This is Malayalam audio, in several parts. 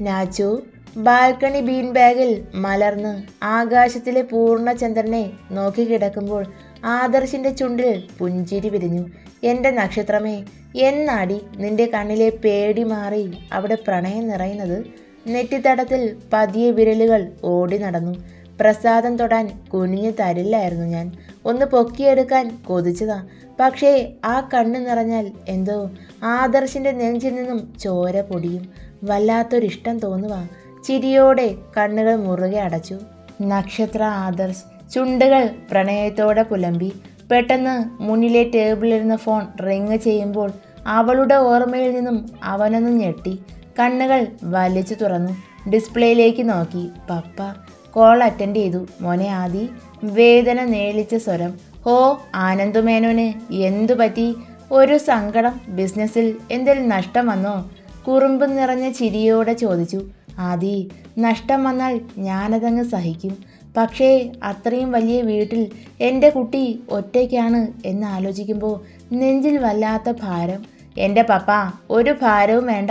നാച്ചു ബാൽക്കണി ബീൻ ബാഗിൽ മലർന്ന് ആകാശത്തിലെ പൂർണചന്ദ്രനെ നോക്കി കിടക്കുമ്പോൾ ആദർശിന്റെ ചുണ്ടിൽ പുഞ്ചിരി വിരിഞ്ഞു. എന്റെ നക്ഷത്രമേ എന്നാടി നിന്റെ കണ്ണിലെ പേടി മാറി അവിടെ പ്രണയം നിറയുന്നത് നെറ്റിത്തടത്തിൽ പതിയെ വിരലുകൾ ഓടി നടന്നു. പ്രസാദം തൊടാൻ കുനിഞ്ഞു തരില്ലായിരുന്നു ഞാൻ. ഒന്ന് പൊക്കിയെടുക്കാൻ കൊതിച്ചതാ. പക്ഷേ ആ കണ്ണ് നിറഞ്ഞാൽ എന്തോ ആദർശിന്റെ നെഞ്ചിൽ നിന്നും ചോര പൊടിയും വല്ലാത്തൊരിഷ്ടം തോന്നുക ചിരിയോടെ കണ്ണുകൾ മുറുകെ അടച്ചു. നക്ഷത്ര ആദർശ് ചുണ്ടുകൾ പ്രണയത്തോടെ പുലമ്പി. പെട്ടെന്ന് മുന്നിലെ ടേബിളിലിരുന്ന ഫോൺ റിങ് ചെയ്യുമ്പോൾ അവളുടെ ഓർമ്മയിൽ നിന്നും അവനൊന്ന് ഞെട്ടി. കണ്ണുകൾ വലിച്ചു തുറന്നു. ഡിസ്പ്ലേയിലേക്ക് നോക്കി. പപ്പ കോൾ അറ്റൻഡ് ചെയ്തു. മോനെ ആദി വേദന നേളിച്ച സ്വരം. ഹോ ആനന്ദുമേനോന് എന്തു പറ്റി ഒരു സങ്കടം ബിസിനസ്സിൽ എന്തെങ്കിലും നഷ്ടം വന്നോ? കുറുമ്പ് നിറഞ്ഞ ചിരിയോടെ ചോദിച്ചു. ആദി നഷ്ടം വന്നാൽ ഞാനതങ്ങ് സഹിക്കും. പക്ഷേ അത്രയും വലിയ വീട്ടിൽ എന്റെ കുട്ടി ഒറ്റയ്ക്കാണ് എന്ന് ആലോചിക്കുമ്പോൾ നെഞ്ചിൽ വല്ലാത്ത ഭാരം. എന്റെ പപ്പ ഒരു ഭാരവും വേണ്ട.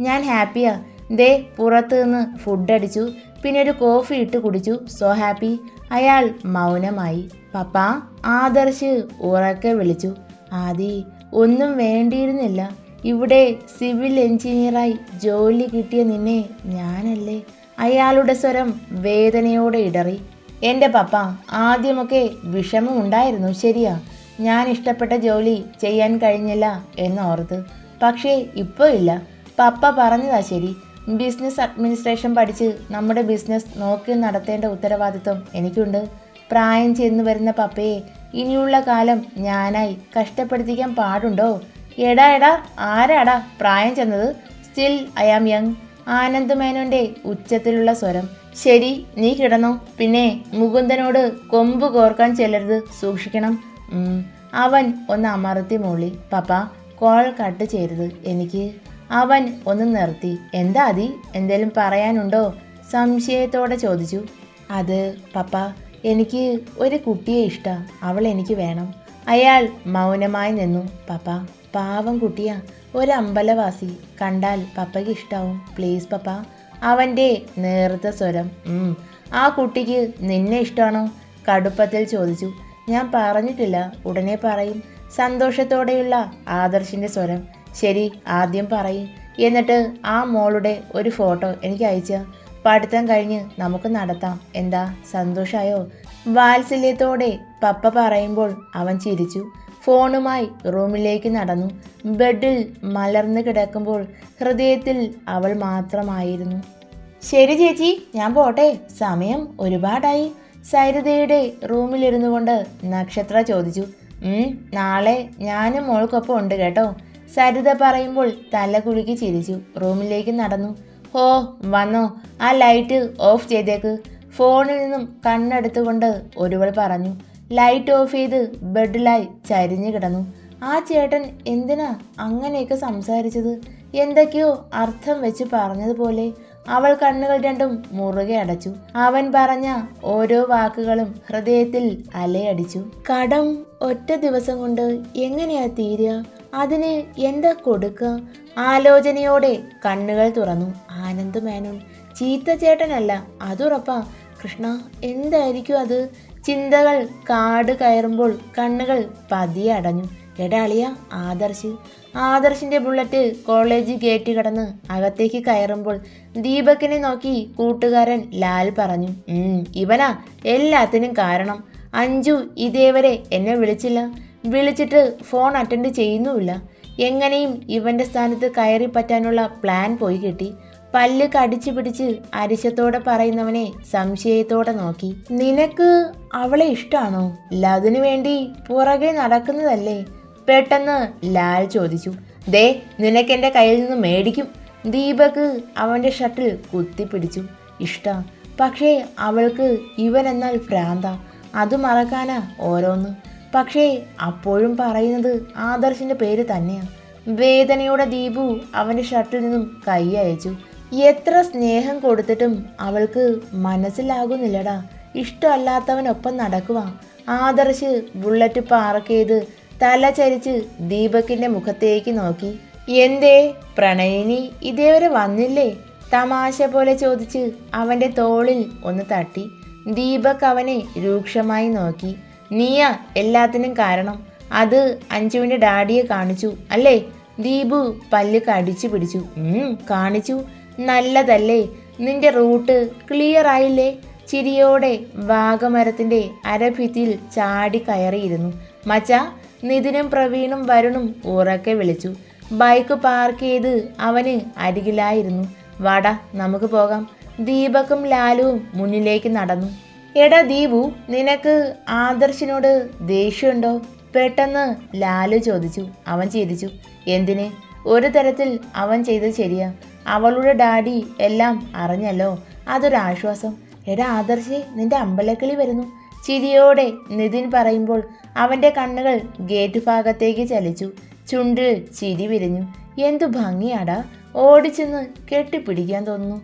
ഞാൻ ഹാപ്പിയാ. ദേ പുറത്ത് നിന്ന് ഫുഡ് അടിച്ചു. പിന്നെ ഒരു കോഫി ഇട്ട് കുടിച്ചു. സോ ഹാപ്പി അയാൾ മൗനമായി. പപ്പ ആദർശ് ഉറക്കെ വിളിച്ചു. ആദി ഒന്നും വേണ്ടിയിരുന്നില്ല. ഇവിടെ സിവിൽ എഞ്ചിനീയറായി ജോലി കിട്ടിയ നിന്നെ ഞാനല്ലേ? അയാളുടെ സ്വരം വേദനയോടെ ഇടറി. എന്റെ പപ്പ ആദ്യമൊക്കെ വിഷമമുണ്ടായിരുന്നു ശരിയാ. ഞാൻ ഇഷ്ടപ്പെട്ട ജോലി ചെയ്യാൻ കഴിഞ്ഞില്ല എന്നോർത്ത്. പക്ഷേ ഇപ്പോൾ ഇല്ല. പപ്പ പറഞ്ഞതാ ശരി. ബിസിനസ് അഡ്മിനിസ്ട്രേഷൻ പഠിച്ച് നമ്മുടെ ബിസിനസ് നോക്കി നടത്തേണ്ട ഉത്തരവാദിത്വം എനിക്കുണ്ട്. പ്രായം ചെന്നു വരുന്ന പപ്പയെ ഇനിയുള്ള കാലം ഞാനായി കഷ്ടപ്പെടുത്തിക്കാൻ പാടുണ്ടോ? എടാ എടാ ആരാടാ പ്രായം ചെന്നത്? Still I am young Anand മേനോന്റെ ഉച്ചത്തിലുള്ള സ്വരം. ശരി നീ കിടന്നോ. പിന്നെ മുകുന്ദനോട് കൊമ്പ് കോർക്കാൻ ചെല്ലരുത്. സൂക്ഷിക്കണം. അവൻ ഒന്ന് അമർത്തി മോളി. പപ്പ കോൾ കട്ട് ചെയ്തത് എനിക്ക് അവൻ ഒന്ന് നിർത്തി. എന്താ അതി? എന്തേലും പറയാനുണ്ടോ? സംശയത്തോടെ ചോദിച്ചു. അത് പപ്പ എനിക്ക് ഒരു കുട്ടിയെ ഇഷ്ടം. അവൾ എനിക്ക് വേണം. അയാൾ മൗനമായി നിന്നു. പപ്പ പാവം കുട്ടിയാ. ഒരമ്പലവാസി കണ്ടാൽ പപ്പയ്ക്ക് ഇഷ്ടാവും. Please papa. അവന്റെ നേർത്ത സ്വരം. ആ കുട്ടിക്ക് നിന്നെ ഇഷ്ടമാണോ കടുപ്പത്തിൽ ചോദിച്ചു. ഞാൻ പറഞ്ഞിട്ടില്ല. ഉടനെ പറയും. സന്തോഷത്തോടെയുള്ള ആദർശിന്റെ സ്വരം. ശരി ആദ്യം പറയും. എന്നിട്ട് ആ മോളുടെ ഒരു ഫോട്ടോ എനിക്ക് അയച്ച പഠിത്തം കഴിഞ്ഞ് നമുക്ക് നടത്താം. എന്താ? സന്തോഷായോ? വാത്സല്യത്തോടെ പപ്പ പറയുമ്പോൾ അവൻ ചിരിച്ചു. ഫോണുമായി റൂമിലേക്ക് നടന്നു. ബെഡിൽ മലർന്നു കിടക്കുമ്പോൾ ഹൃദയത്തിൽ അവൾ മാത്രമായിരുന്നു. ശരി ചേച്ചി ഞാൻ പോട്ടെ. സമയം ഒരുപാടായി. സരിതയുടെ റൂമിലിരുന്നു കൊണ്ട് നക്ഷത്ര ചോദിച്ചു. നാളെ ഞാനും മോൾക്കൊപ്പം ഉണ്ട് കേട്ടോ. സരിത പറയുമ്പോൾ തല കുലുക്കി ചിരിച്ചു. റൂമിലേക്ക് നടന്നു. ഹോ വന്നോ. ആ ലൈറ്റ് ഓഫ് ചെയ്തേക്ക്. ഫോണിൽ നിന്നും കണ്ണെടുത്തുകൊണ്ട് ഒരുവൾ പറഞ്ഞു ലൈറ്റ് ഓഫ് ചെയ്ത് ബെഡിലായി ചരിഞ്ഞു കിടന്നു. ആ ചേട്ടൻ എന്തിനാ അങ്ങനെയൊക്കെ സംസാരിച്ചത്? എന്തൊക്കെയോ അർത്ഥം വെച്ച് പറഞ്ഞതുപോലെ അവൾ കണ്ണുകൾ രണ്ടും മുറുകെ അടച്ചു. അവൻ പറഞ്ഞ ഓരോ വാക്കുകളും ഹൃദയത്തിൽ അലയടിച്ചു. കടം ഒറ്റ ദിവസം കൊണ്ട് എങ്ങനെയാ തീരുക? അതിന് എന്താ കൊടുക്കുക ആലോചനയോടെ കണ്ണുകൾ തുറന്നു. ആനന്ദ് മേനോൻ ചീത്ത ചേട്ടനല്ല അതുറപ്പാ. കൃഷ്ണ എന്തായിരിക്കും അത്? ചിന്തകൾ കാട് കയറുമ്പോൾ കണ്ണുകൾ പതിയെ അടഞ്ഞു. എടാളിയ ആദർശ്. ആദർശിന്റെ ബുള്ളറ്റ് കോളേജ് ഗേറ്റ് കടന്ന് അകത്തേക്ക് കയറുമ്പോൾ ദീപക്കിനെ നോക്കി കൂട്ടുകാരൻ ലാൽ പറഞ്ഞു "ഉം, ഇവനാ എല്ലാത്തിനും കാരണം. അഞ്ജു ഇതേവരെ എന്നെ വിളിച്ചില്ല. വിളിച്ചിട്ട് ഫോൺ അറ്റൻഡ് ചെയ്യുന്നുമില്ല. എങ്ങനെയും ഇവന്റെ സ്ഥാനത്ത് കയറി പറ്റാനുള്ള പ്ലാൻ പോയി കിട്ടി. പല്ല് കടിച്ചു പിടിച്ച് അരിശത്തോടെ പറയുന്നവനെ സംശയത്തോടെ നോക്കി. നിനക്ക് അവളെ ഇഷ്ടമാണോ ലതിനു വേണ്ടി പുറകെ നടക്കുന്നതല്ലേ? പെട്ടെന്ന് ലാൽ ചോദിച്ചു. ദേ നിനക്കെന്റെ കയ്യിൽ നിന്ന് മേടിക്കും. ദീപക് അവന്റെ ഷട്ടിൽ കുത്തിപ്പിടിച്ചു. ഇഷ്ടം. പക്ഷേ അവൾക്ക് ഇവൻ എന്നാൽ ഭ്രാന്ത. അത് മറക്കാനാ ഓരോന്ന്. പക്ഷേ അപ്പോഴും പറയുന്നത് ആദർശിന്റെ പേര് തന്നെയാണ്. വേദനയോടെ ദീപു അവന്റെ ഷർട്ടിൽ നിന്നും കൈ അയച്ചു. എത്ര സ്നേഹം കൊടുത്തിട്ടും അവൾക്ക് മനസ്സിലാകുന്നില്ലടാ. ഇഷ്ടമല്ലാത്തവനൊപ്പം നടക്കുക ആദർശ് ബുള്ളറ്റ് പാർക്ക് ചെയ്ത് തല ചരിച്ച് ദീപകിന്റെ മുഖത്തേക്ക് നോക്കി. എന്തേ പ്രണയിനി ഇതേവരെ വന്നില്ലേ? തമാശ പോലെ ചോദിച്ച് അവന്റെ തോളിൽ ഒന്ന് തട്ടി. ദീപക് അവനെ രൂക്ഷമായി നോക്കി. നീയാ എല്ലാത്തിനും കാരണം. അത് അഞ്ജുവിന്റെ ഡാഡിയെ കാണിച്ചു. അല്ലേ? ദീപു പല്ല് കടിച്ചു പിടിച്ചു. കാണിച്ചു. നല്ലതല്ലേ? നിന്റെ റൂട്ട് ക്ലിയർ ആയില്ലേ? ചിരിയോടെ വാഗമരത്തിന്റെ അരഭിത്തിയിൽ ചാടി കയറിയിരുന്നു. മച്ച നിതിനും പ്രവീണും വരുണും ഉറക്കെ വിളിച്ചു. ബൈക്ക് പാർക്ക് ചെയ്ത് അവന് അരികിലായിരുന്നു. വാടാ നമുക്ക് പോകാം. ദീപക്കും ലാലുവും മുന്നിലേക്ക് നടന്നു. എടാ ദീപു നിനക്ക് ആദർശിനോട് ദേഷ്യമുണ്ടോ? പെട്ടെന്ന് ലാലു ചോദിച്ചു. അവൻ ചിരിച്ചു. എന്തിന്? ഒരു തരത്തിൽ അവൻ ചെയ്തത് ശരിയാ. അവളുടെ ഡാഡി എല്ലാം അറിഞ്ഞല്ലോ. അതൊരാശ്വാസം എടാ ആദർശി നിന്റെ അമ്പലക്കിളി വരുന്നു. ചിരിയോടെ നിതിൻ പറയുമ്പോൾ അവന്റെ കണ്ണുകൾ ഗേറ്റ് ഭാഗത്തേക്ക് ചലിച്ചു. ചുണ്ടിൽ ചിരി വിരിഞ്ഞു. എന്തു ഭംഗിയാടാ. ഓടിച്ചെന്ന് കെട്ടിപ്പിടിക്കാൻ തോന്നുന്നു.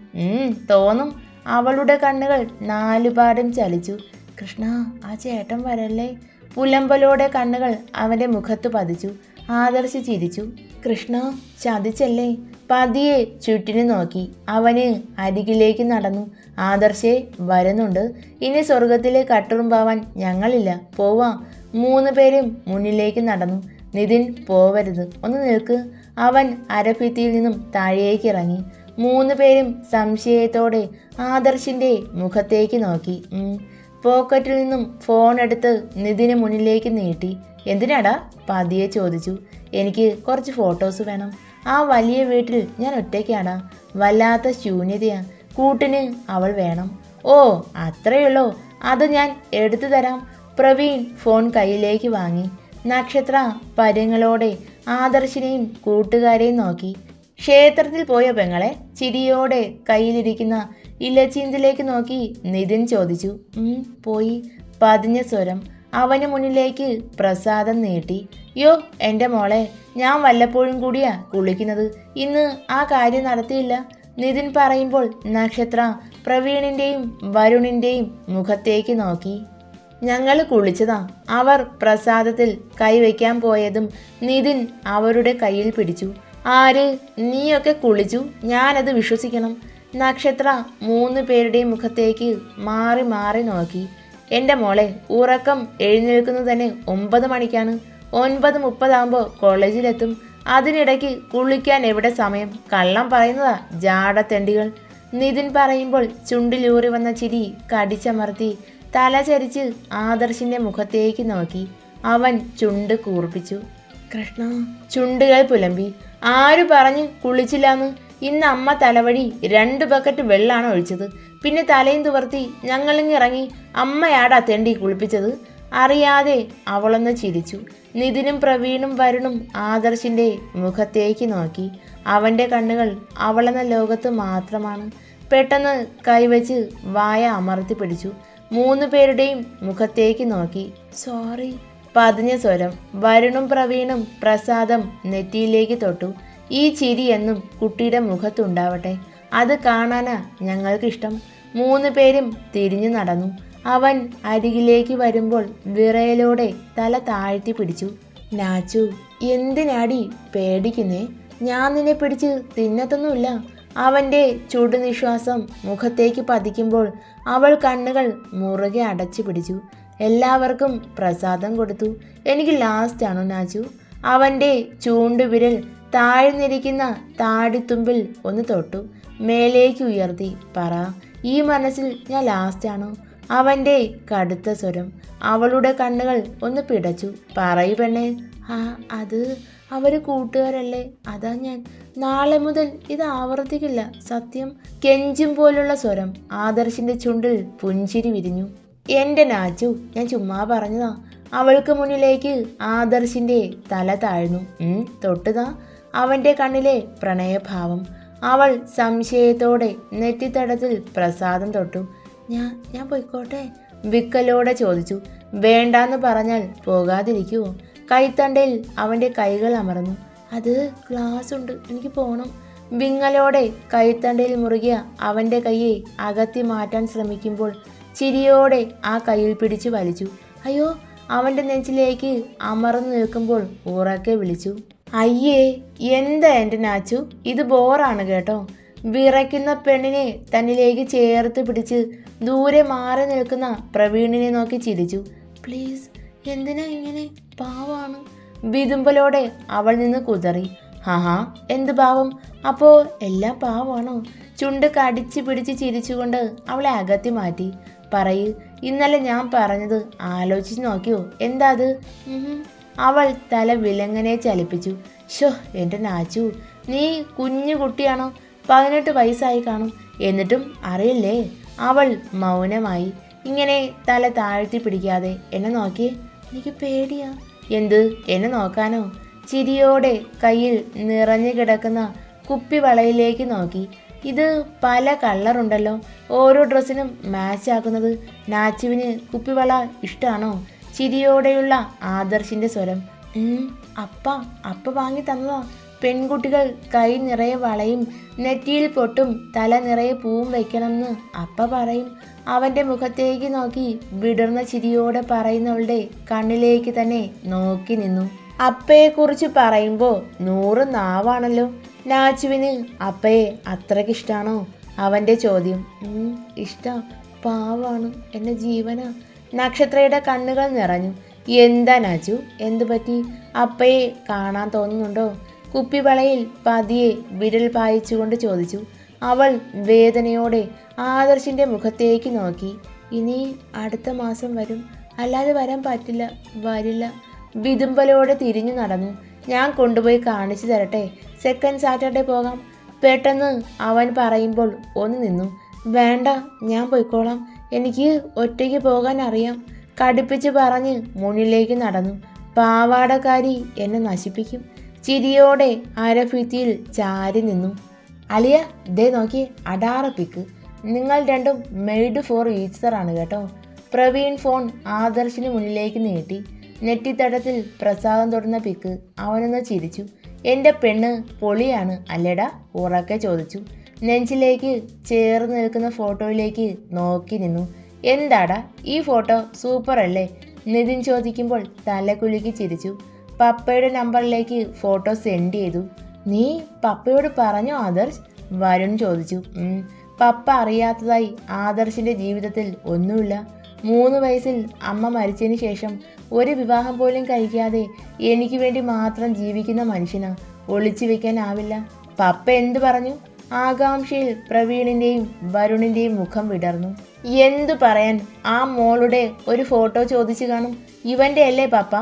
തോന്നും. അവളുടെ കണ്ണുകൾ നാലുപാടും ചലിച്ചു. കൃഷ്ണ ആ ചേട്ടൻ വരല്ലേ? പുലമ്പലോടെ കണ്ണുകൾ അവന്റെ മുഖത്ത് പതിച്ചു. ആദർശി ചിരിച്ചു. കൃഷ്ണ ചതിച്ചല്ലേ? പതിയെ ചുറ്റിനു നോക്കി. അവന് അരികിലേക്ക് നടന്നു. ആദർശേ വരുന്നുണ്ട്. ഇനി സ്വർഗത്തിലെ കട്ടുറുമ്പാവാൻ ഞങ്ങളില്ല. പോവാ. മൂന്ന് പേരും മുന്നിലേക്ക് നടന്നു. നിതിൻ പോവരുത്. ഒന്ന് നിൽക്ക്. അവൻ അരഭിത്തിയിൽ നിന്നും താഴേക്ക് ഇറങ്ങി മൂന്ന് പേരും സംശയത്തോടെ ആദർശിന്റെ മുഖത്തേക്ക് നോക്കി. പോക്കറ്റിൽ നിന്നും ഫോൺ എടുത്ത് നിതിന് മുന്നിലേക്ക് നീട്ടി. എന്തിനാടാ? പതിയെ ചോദിച്ചു. എനിക്ക് കുറച്ച് ഫോട്ടോസ് വേണം. ആ വലിയ വീട്ടിൽ ഞാൻ ഒറ്റയ്ക്കാണ് വല്ലാത്ത ശൂന്യതയാ. കൂട്ടിന് അവൾ വേണം. ഓ അത്രയുള്ളോ? അത് ഞാൻ എടുത്തു തരാം. പ്രവീൺ ഫോൺ കയ്യിലേക്ക് വാങ്ങി. നക്ഷത്ര പര്യങ്ങളോടെ ആദർശിനെയും കൂട്ടുകാരെയും നോക്കി. ക്ഷേത്രത്തിൽ പോയ പെങ്ങളെ ചിരിയോടെ കയ്യിലിരിക്കുന്ന ഇലച്ചീന്തിലേക്ക് നോക്കി നിതിൻ ചോദിച്ചു പോയി. പതിഞ്ഞ സ്വരം. അവന് മുന്നിലേക്ക് പ്രസാദം നീട്ടി. യോ എന്റെ മോളെ ഞാൻ വല്ലപ്പോഴും കൂടിയാ കുളിക്കുന്നത്. ഇന്ന് ആ കാര്യം നടത്തിയില്ല. നിതിൻ പറയുമ്പോൾ നക്ഷത്ര പ്രവീണിന്റെയും വരുണിന്റെയും മുഖത്തേക്ക് നോക്കി. ഞങ്ങൾ കുളിച്ചതാ. അവർ പ്രസാദത്തിൽ കൈവയ്ക്കാൻ പോയതും നിതിൻ അവരുടെ കയ്യിൽ പിടിച്ചു. ആര്? നീയൊക്കെ കുളിച്ചു. ഞാനത് വിശ്വസിക്കണം. നക്ഷത്ര മൂന്ന് പേരുടെയും മുഖത്തേക്ക് മാറി മാറി നോക്കി. എന്റെ മോളെ ഉറക്കം എഴുന്നേൽക്കുന്നത് തന്നെ ഒമ്പത് മണിക്കാണ്. ഒൻപത് മുപ്പതാകുമ്പോൾ കോളേജിലെത്തും. അതിനിടയ്ക്ക് കുളിക്കാൻ എവിടെ സമയം? കള്ളം പറയുന്നതാ ജാടത്തെണ്ടികൾ. നിതിൻ പറയുമ്പോൾ ചുണ്ടിലൂറി വന്ന ചിരി കടിച്ചമർത്തി തല ചരിച്ച് ആദർശിന്റെ മുഖത്തേക്ക് നോക്കി. അവൻ ചുണ്ട് കൂർപ്പിച്ചു. കൃഷ്ണ ചുണ്ടുകൾ പുലമ്പി. ആര് പറഞ്ഞ് കുളിച്ചില്ലാന്ന്? ഇന്ന് അമ്മ തലവഴി രണ്ട് ബക്കറ്റ് വെള്ളമാണ് ഒഴിച്ചത്. പിന്നെ തലയും തുവർത്തി ഞങ്ങളിങ്ങിറങ്ങി അമ്മയാടാ തെണ്ടി കുളിപ്പിച്ചത്. അറിയാതെ അവളൊന്ന് ചിരിച്ചു. നിതിനും പ്രവീണും വരുണും ആദർശിന്റെ മുഖത്തേക്ക് നോക്കി. അവന്റെ കണ്ണുകൾ അവളെന്ന ലോകത്ത് മാത്രമാണ്. പെട്ടെന്ന് കൈവച്ച് വായ അമർത്തി പിടിച്ചു. മൂന്ന് പേരുടെയും മുഖത്തേക്ക് നോക്കി. സോറി പതിഞ്ഞ സ്വരം വരുണും പ്രവീണും പ്രസാദം നെറ്റിയിലേക്ക് തൊട്ടു. ഈ ചിരി എന്നും കുട്ടിയുടെ മുഖത്തുണ്ടാവട്ടെ. അത് കാണാനാ ഞങ്ങൾക്കിഷ്ടം. മൂന്ന് പേരും തിരിഞ്ഞു നടന്നു. അവൻ അരികിലേക്ക് വരുമ്പോൾ വിറയലോടെ തല താഴ്ത്തി പിടിച്ചു. നാച്ചു എന്തിനാടി പേടിക്കുന്നേ? ഞാൻ നിന്നെ പിടിച്ച് തിന്നത്തൊന്നുമില്ല. അവന്റെ ചുടുനിശ്വാസം മുഖത്തേക്ക് പതിക്കുമ്പോൾ അവൾ കണ്ണുകൾ മുറുകെ അടച്ചു പിടിച്ചു. എല്ലാവർക്കും പ്രസാദം കൊടുത്തു. എനിക്ക് ലാസ്റ്റാണോ നാജു. അവന്റെ ചൂണ്ടുവിരൽ താഴ്ന്നിരിക്കുന്ന താടിത്തുമ്പിൽ ഒന്ന് തൊട്ടു. മേലേക്ക് ഉയർത്തി പറ ഈ മനസ്സിൽ ഞാൻ ലാസ്റ്റാണോ അവന്റെ കടുത്ത സ്വരം. അവളുടെ കണ്ണുകൾ ഒന്ന് പിടച്ചു. പറയൂ പെണ്ണെ. ആ അത് അവർ കൂട്ടുകാരല്ലേ? അതാ ഞാൻ. നാളെ മുതൽ ഇത് ആവർത്തിക്കില്ല. സത്യം കെഞ്ചും പോലുള്ള സ്വരം. ആദർശിന്റെ ചുണ്ടിൽ പുഞ്ചിരി വിരിഞ്ഞു. എന്റെ നാച്ചു ഞാൻ ചുമ്മാ പറഞ്ഞതാ. അവൾക്ക് മുന്നിലേക്ക് ആദർശിന്റെ തല താഴ്ന്നു. തൊട്ടുതാ. അവന്റെ കണ്ണിലെ പ്രണയഭാവം. അവൾ സംശയത്തോടെ നെറ്റിത്തടത്തിൽ പ്രസാദം തൊട്ടു. ഞാൻ ഞാൻ പോയിക്കോട്ടെ? വിക്കലോടെ ചോദിച്ചു. വേണ്ടാന്ന് പറഞ്ഞാൽ പോകാതിരിക്കുവോ കൈത്തണ്ടയിൽ അവന്റെ കൈകൾ അമർന്നു. അത് ക്ലാസ് ഉണ്ട് എനിക്ക് പോകണം വിങ്ങലോടെ കൈത്തണ്ടയിൽ മുറുകിയ അവന്റെ കൈയെ അകത്തി മാറ്റാൻ ശ്രമിക്കുമ്പോൾ ചിരിയോടെ ആ കയ്യിൽ പിടിച്ചു വലിച്ചു. അയ്യോ അവന്റെ നെഞ്ചിലേക്ക് അമർന്നു നിൽക്കുമ്പോൾ ഉറക്കെ വിളിച്ചു. അയ്യേ എന്താ എന്റെ നാച്ചു? ഇത് ബോറാണ് കേട്ടോ. വിറയ്ക്കുന്ന പെണ്ണിനെ തന്നിലേക്ക് ചേർത്ത് പിടിച്ച് ദൂരെ മാറി നിൽക്കുന്ന പ്രവീണിനെ നോക്കി ചിരിച്ചു. പ്ലീസ് എന്തിനാ ഇങ്ങനെ? പാവാണ്. വിതുമ്പലോടെ അവൾ നിന്ന് കുതറി. ഹാഹാ എന്ത് പാവം? അപ്പോൾ എല്ലാം പാവാണോ? ചുണ്ട് കടിച്ച് പിടിച്ച് ചിരിച്ചുകൊണ്ട് അവളെ അകത്തി മാറ്റി. പറയൂ. ഇന്നലെ ഞാൻ പറഞ്ഞത് ആലോചിച്ച് നോക്കിയോ? എന്താ അത്? അവൾ തല വിലങ്ങനെ ചലിപ്പിച്ചു. ഷോ എന്റെ നാച്ചു നീ കുഞ്ഞു കുട്ടിയാണോ? പതിനെട്ട് വയസ്സായി കാണും. എന്നിട്ടും അറിയില്ലേ? അവൾ മൗനമായി. ഇങ്ങനെ തല താഴ്ത്തി പിടിക്കാതെ എന്നെ നോക്കിയേ? എനിക്ക് പേടിയാ. എന്ത്? എന്നെ നോക്കാനോ? ചിരിയോടെ കയ്യിൽ നിറഞ്ഞു കിടക്കുന്ന കുപ്പിവളയിലേക്ക് നോക്കി. ഇത് പല കളറുണ്ടല്ലോ ഓരോ ഡ്രസ്സിനും മാച്ച് ആക്കുന്നത് നാച്ചുവിന് കുപ്പിവള ഇഷ്ടമാണോ ചിരിയോടെയുള്ള ആദർശിന്റെ സ്വരം. അപ്പ അപ്പ വാങ്ങി തന്നതാ. പെൺകുട്ടികൾ കൈ നിറയെ വളയും നെറ്റിയിൽ പൊട്ടും തല നിറയെ പൂവും വയ്ക്കണമെന്ന് അപ്പ പറയും. അവന്റെ മുഖത്തേക്ക് നോക്കി വിടർന്ന ചിരിയോടെ പറയുന്നവളുടെ കണ്ണിലേക്ക് തന്നെ നോക്കി നിന്നു. അപ്പയെക്കുറിച്ച് പറയുമ്പോൾ നൂറ് നാവാണല്ലോ. നാച്ചുവിന് അപ്പയെ അത്രയ്ക്ക് ഇഷ്ടമാണോ അവന്റെ ചോദ്യം ഇഷ്ടം. പാവാണ്. എന്നെ ജീവനാ. നക്ഷത്രയുടെ കണ്ണുകൾ നിറഞ്ഞു. എന്താ നാച്ചു എന്തു പറ്റി? അപ്പയെ കാണാൻ തോന്നുന്നുണ്ടോ? കുപ്പിവളയിൽ പതിയെ വിരൽ പായിച്ചുകൊണ്ട് ചോദിച്ചു. അവൾ വേദനയോടെ ആദർശിന്റെ മുഖത്തേക്ക് നോക്കി. ഇനി അടുത്ത മാസം വരും. അല്ലാതെ വരാൻ പറ്റില്ല. വരില്ല. വിതുമ്പലോടെ തിരിഞ്ഞു നടന്നു. ഞാൻ കൊണ്ടുപോയി കാണിച്ചു തരട്ടെ. സെക്കൻഡ് സാറ്റർഡേ പോകാം. പെട്ടെന്ന് അവൻ പറയുമ്പോൾ ഒന്ന് നിന്നു. വേണ്ട ഞാൻ പോയിക്കോളാം. എനിക്ക് ഒറ്റയ്ക്ക് പോകാൻ അറിയാം. കടുപ്പിച്ച് പറഞ്ഞ് മുന്നിലേക്ക് നടന്നു. പാവാടക്കാരി എന്നെ നശിപ്പിക്കും. ചിരിയോടെ അരഭിത്തിയിൽ ചാരി നിന്നു. അലിയ ദേ നോക്കി അടാറപ്പിക്ക് നിങ്ങൾ രണ്ടും മെയ്ഡ് ഫോർ ഈച്ചറാണ് കേട്ടോ. പ്രവീൺ ഫോൺ ആദർശിന് മുന്നിലേക്ക് നീട്ടി. നെറ്റിത്തടത്തിൽ പ്രസാദം തൊടുന്ന പിക്ക് അവനൊന്ന് ചിരിച്ചു. എന്റെ പെണ്ണ് പൊളിയാണ് അല്ലേടാ? ഉറക്കെ ചോദിച്ചു. നെഞ്ചിലേക്ക് ചേർന്ന് നിൽക്കുന്ന ഫോട്ടോയിലേക്ക് നോക്കി നിന്നു. എന്താടാ ഈ ഫോട്ടോ സൂപ്പർ അല്ലേ നിതിൻ ചോദിക്കുമ്പോൾ തലക്കുലുക്കി ചിരിച്ചു. പപ്പയുടെ നമ്പറിലേക്ക് ഫോട്ടോ സെൻഡ് ചെയ്തു. നീ പപ്പയോട് പറഞ്ഞോ ആദർശ്? വരുൺ ചോദിച്ചു. പപ്പ അറിയാത്തതായി ആദർശിന്റെ ജീവിതത്തിൽ ഒന്നുമില്ല. മൂന്ന് വയസ്സിൽ അമ്മ മരിച്ചതിന് ശേഷം ഒരു വിവാഹം പോലും കഴിക്കാതെ എനിക്ക് വേണ്ടി മാത്രം ജീവിക്കുന്ന മനുഷ്യനാ. ഒളിച്ചു വെക്കാനാവില്ല. പപ്പ എന്തു പറഞ്ഞു? ആകാംക്ഷയിൽ പ്രവീണിന്റെയും വരുണിന്റെയും മുഖം വിടർന്നു. എന്തു പറയാൻ ആ മോളുടെ ഒരു ഫോട്ടോ ചോദിച്ചു കാണും. ഇവന്റെ അല്ലേ പപ്പ?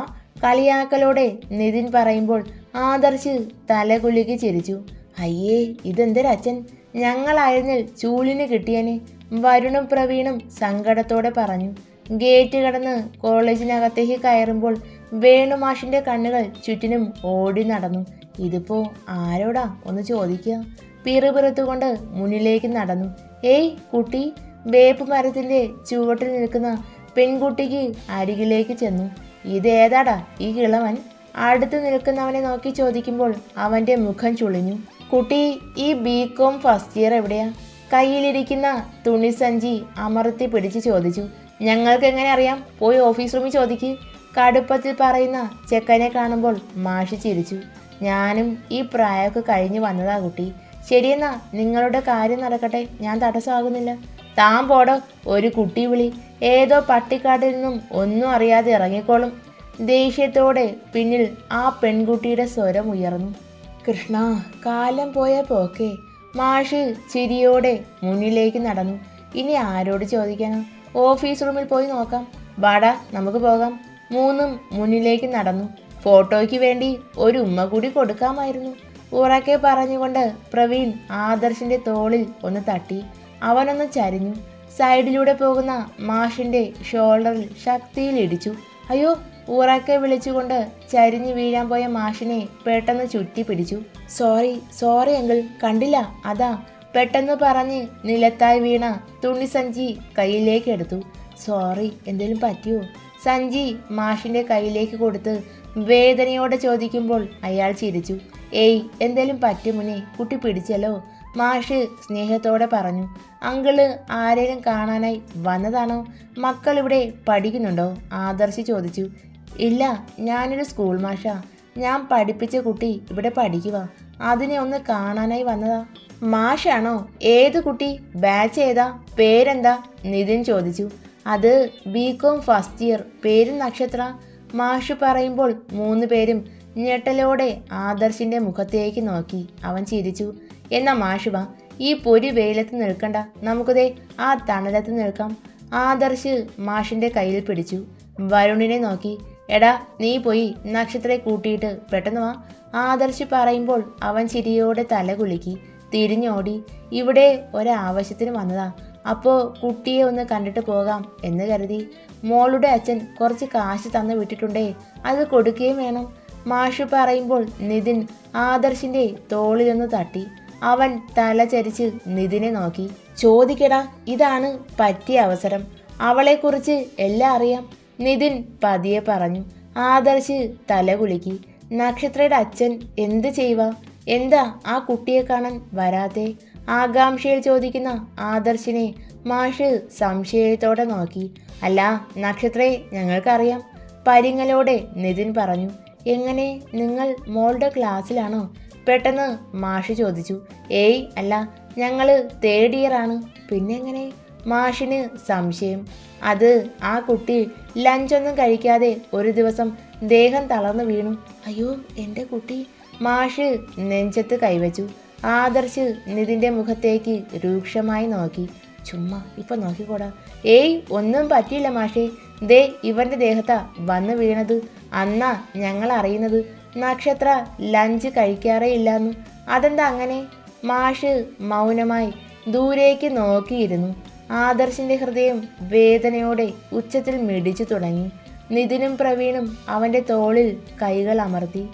കളിയാക്കലോടെ നിതിൻ പറയുമ്പോൾ ആദർശ് തലകുലുക്കി ചിരിച്ചു. അയ്യേ ഇതെന്തൊരച്ഛൻ ഞങ്ങളായിരുന്നിൽ ചൂളിന് കിട്ടിയനെ. വരുണും പ്രവീണും സങ്കടത്തോടെ പറഞ്ഞു. ഗേറ്റ് കടന്ന് കോളേജിനകത്തേക്ക് കയറുമ്പോൾ വേണുമാഷിന്റെ കണ്ണുകൾ ചുറ്റിനും ഓടി നടന്നു. ഇതിപ്പോ ആരോടാ? ഒന്ന് ചോദിക്കുക പിറുപിറുത്തുകൊണ്ട് മുന്നിലേക്ക് നടന്നു. ഏയ് കുട്ടി. വേപ്പ് മരത്തിന്റെ ചുവട്ടിൽ നിൽക്കുന്ന പെൺകുട്ടിക്ക് അരികിലേക്ക് ചെന്നു. ഇതേതാടാ ഈ കിളവൻ? അടുത്ത് നിൽക്കുന്നവനെ നോക്കി ചോദിക്കുമ്പോൾ അവന്റെ മുഖം ചുളിഞ്ഞു. കുട്ടി ഈ ബി കോം ഫസ്റ്റ് ഇയർ എവിടെയാ? കയ്യിലിരിക്കുന്ന തുണിസഞ്ചി അമർത്തി പിടിച്ച് ചോദിച്ചു. ഞങ്ങൾക്ക് എങ്ങനെ അറിയാം? പോയി ഓഫീസ് റൂമിൽ ചോദിക്ക്. കടുപ്പത്തിൽ പറയുന്ന ചെക്കനെ കാണുമ്പോൾ മാഷി ചിരിച്ചു. ഞാനും ഈ പ്രായമൊക്കെ കഴിഞ്ഞു വന്നതാ കുട്ടി. ശരിയെന്നാ നിങ്ങളുടെ കാര്യം നടക്കട്ടെ. ഞാൻ തടസ്സമാകുന്നില്ല. താൻ പോടോ ഒരു കുട്ടി വിളി. ഏതോ പട്ടിക്കാട്ടിൽ നിന്നും ഒന്നും അറിയാതെ ഇറങ്ങിക്കോളും. ദേഷ്യത്തോടെ പിന്നിൽ ആ പെൺകുട്ടിയുടെ സ്വരം ഉയർന്നു. കൃഷ്ണ കാലം പോയ പോക്കേ. മാഷ് ചിരിയോടെ മുന്നിലേക്ക് നടന്നു. ഇനി ആരോട് ചോദിക്കാനോ ഓഫീസ് റൂമിൽ പോയി നോക്കാം. വാടാ നമുക്ക് പോകാം. മൂന്നും മുന്നിലേക്ക് നടന്നു. ഫോട്ടോയ്ക്ക് വേണ്ടി ഒരു ഉമ്മ കൂടി കൊടുക്കാമായിരുന്നു. ഉറക്കെ പറഞ്ഞുകൊണ്ട് പ്രവീൺ ആദർശിന്റെ തോളിൽ ഒന്ന് തട്ടി. അവനൊന്ന് ചരിഞ്ഞു. സൈഡിലൂടെ പോകുന്ന മാഷിന്റെ ഷോൾഡറിൽ ശക്തിയിൽ ഇടിച്ചു. അയ്യോ ഉറക്കെ വിളിച്ചുകൊണ്ട് ചരിഞ്ഞു വീഴാൻ പോയ മാഷിനെ പെട്ടെന്ന് ചുറ്റി പിടിച്ചു. സോറി സോറി എങ്കിൽ കണ്ടില്ല. അതാ പെട്ടെന്ന് പറഞ്ഞ് നിലത്തായി വീണ തുണി സഞ്ജി കയ്യിലേക്ക് എടുത്തു. സോറി എന്തേലും പറ്റിയോ? സഞ്ചി മാഷിന്റെ കയ്യിലേക്ക് കൊടുത്ത് വേദനയോടെ ചോദിക്കുമ്പോൾ അയാൾ ചിരിച്ചു. ഏയ് എന്തേലും പറ്റുമുനെ കുട്ടി പിടിച്ചല്ലോ. മാഷ് സ്നേഹത്തോടെ പറഞ്ഞു. അങ്കിൾ ആരെയും കാണാനായി വന്നതാണോ? മക്കൾ ഇവിടെ പഠിക്കുന്നുണ്ടോ? ആദർശി ചോദിച്ചു. ഇല്ല ഞാനൊരു സ്കൂൾ മാഷാ. ഞാൻ പഠിപ്പിച്ച കുട്ടി ഇവിടെ പഠിക്കുക. അതിനെ ഒന്ന് കാണാനായി വന്നതാ. മാഷാണോ? ഏത് കുട്ടി? ബാച്ച് ഏതാ? പേരെന്താ? നിതിൻ ചോദിച്ചു. അത് ബി കോം ഫസ്റ്റ് ഇയർ. പേര് നക്ഷത്ര. മാഷ് പറയുമ്പോൾ മൂന്ന് പേരും ഞെട്ടലോടെ ആദർശിന്റെ മുഖത്തേക്ക് നോക്കി. അവൻ ചിരിച്ചു. എന്നാ മാഷ് വാ. ഈ പൊരി വെയിലത്ത് നിൽക്കണ്ട. നമുക്കതേ ആ തണലത്ത് നിൽക്കാം. ആദർശ് മാഷിന്റെ കയ്യിൽ പിടിച്ചു. വരുണിനെ നോക്കി. എടാ നീ പോയി നക്ഷത്രയെ കൂട്ടിയിട്ട് പെട്ടെന്ന് വാ. ആദർശ് പറയുമ്പോൾ അവൻ ചിരിയോടെ തല കുലുക്കി. തിരിഞ്ഞോടി. ഇവിടെ ഒരാവശ്യത്തിന് വന്നതാ. അപ്പോൾ കുട്ടിയെ ഒന്ന് കണ്ടിട്ട് പോകാം എന്ന് കരുതി. മോളുടെ അച്ഛൻ കുറച്ച് കാശ് തന്നു വിട്ടിട്ടുണ്ടേ അത് കൊടുക്കുകയും വേണം. മാഷ് പറയുമ്പോൾ നിതിൻ ആദർശിന്റെ തോളിലൊന്ന് തട്ടി. അവൻ തല ചരിച്ച് നിതിനെ നോക്കി. ചോദിക്കടാ ഇതാണ് പറ്റിയ അവസരം. അവളെക്കുറിച്ച് എല്ലാം അറിയാം. നിതിൻ പതിയെ പറഞ്ഞു. ആദർശ് തല കുലുക്കി. നക്ഷത്രയുടെ അച്ഛൻ എന്ത് ചെയ്യുക എന്താ ആ കുട്ടിയെ കാണാൻ വരാതെ ആകാംക്ഷയിൽ ചോദിക്കുന്ന ആദർശിനെ മാഷ് സംശയത്തോടെ നോക്കി. അല്ല നക്ഷത്രയെ ഞങ്ങൾക്കറിയാം. പരിങ്ങലോടെ നിതിൻ പറഞ്ഞു. എങ്ങനെ? നിങ്ങൾ മോളുടെ ക്ലാസ്സിലാണോ? പെട്ടെന്ന് മാഷ് ചോദിച്ചു. ഏയ് അല്ല ഞങ്ങൾ തേർഡ് ഇയർ ആണ്. പിന്നെ എങ്ങനെ മാഷിന് സംശയം. അത് ആ കുട്ടി ലഞ്ചൊന്നും കഴിക്കാതെ ഒരു ദിവസം ദേഹം തളർന്നു വീണു. അയ്യോ എന്റെ കുട്ടി. മാഷ് നെഞ്ചത്ത് കൈവച്ചു. ആദർശ് നിതിന്റെ മുഖത്തേക്ക് രൂക്ഷമായി നോക്കി. ചുമ്മാ ഇപ്പം നോക്കിക്കോടാ. ഏയ് ഒന്നും പറ്റിയില്ല മാഷേ. ദേ ഇവന്റെ ദേഹത്താ വന്നു വീണത്. അന്നാ ഞങ്ങൾ അറിയുന്നത് നക്ഷത്ര ലഞ്ച് കഴിക്കാറേ ഇല്ലാന്ന്. അതെന്താ അങ്ങനെ? മാഷ് മൗനമായി ദൂരേക്ക് നോക്കിയിരുന്നു. ആദർശിന്റെ ഹൃദയം വേദനയോടെ ഉച്ചത്തിൽ മിടിച്ചു തുടങ്ങി. നിതിനും പ്രവീണും അവന്റെ തോളിൽ കൈകൾ അമർത്തി.